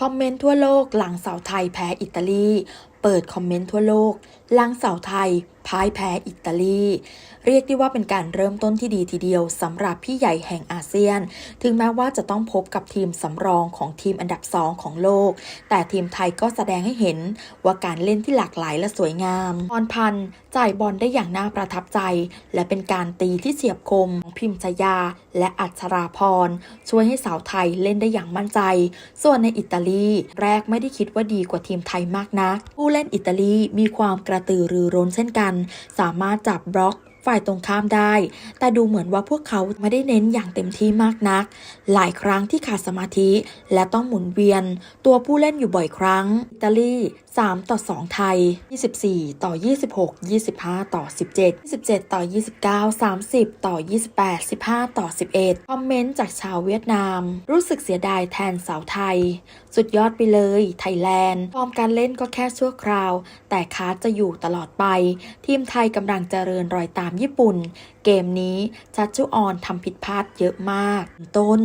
คอมเมนต์ทั่วโลกหลังสาวไทยแพ้อิตาลี เปิดคอมเมนต์ทั่วโลกหลังสาวไทยพ่ายแพ้อิตาลี เรียกได้ว่าเป็นการเริ่มต้นที่ดีทีเดียวสำหรับพี่ใหญ่แห่งอาเซียน ถึงแม้ว่าจะต้องพบกับทีมสำรองของทีมอันดับ2ของโลก แต่ทีมไทยก็แสดงให้เห็นว่าการเล่นที่หลากหลายและสวยงามพรพันธ์จ่ายบอลได้อย่างน่าประทับใจ และเป็นการตีที่เฉียบคมของพิมพ์ชยา และอัชราพร ช่วยให้สาวไทยเล่นได้อย่างมั่นใจ ส่วนในอิตาลี แรกไม่ได้คิดว่าดีกว่าทีมไทยมากนักผู้เล่นอิตาลีมีความกระตือรือร้นเช่นกัน สามารถจับบล็อก ฝ่ายตรงข้ามได้ แต่ดูเหมือนว่าพวกเขาไม่ได้เน้นอย่างเต็มที่มากนัก หลายครั้งที่ขาดสมาธิ และต้องหมุนเวียน ตัวผู้เล่นอยู่บ่อยครั้ง อิตาลี 3 ต่อ 2 ไทย 24 ต่อ 26 25 ต่อ 17 27 ต่อ 29 30 ต่อ 28 15 ต่อ 11 คอมเมนต์จากชาวเวียดนาม รู้สึกเสียดายแทนสาวไทย สุดยอดไปเลย ไทยแลนด์ฟอร์มการเล่นก็แค่ชั่วคราว แต่คาร์จะอยู่ตลอดไป ทีมไทยกำลังเจริญรอยตามญี่ปุ่น เกมนี้จัดจูออนทำผิดพลาดเยอะมาก ต้น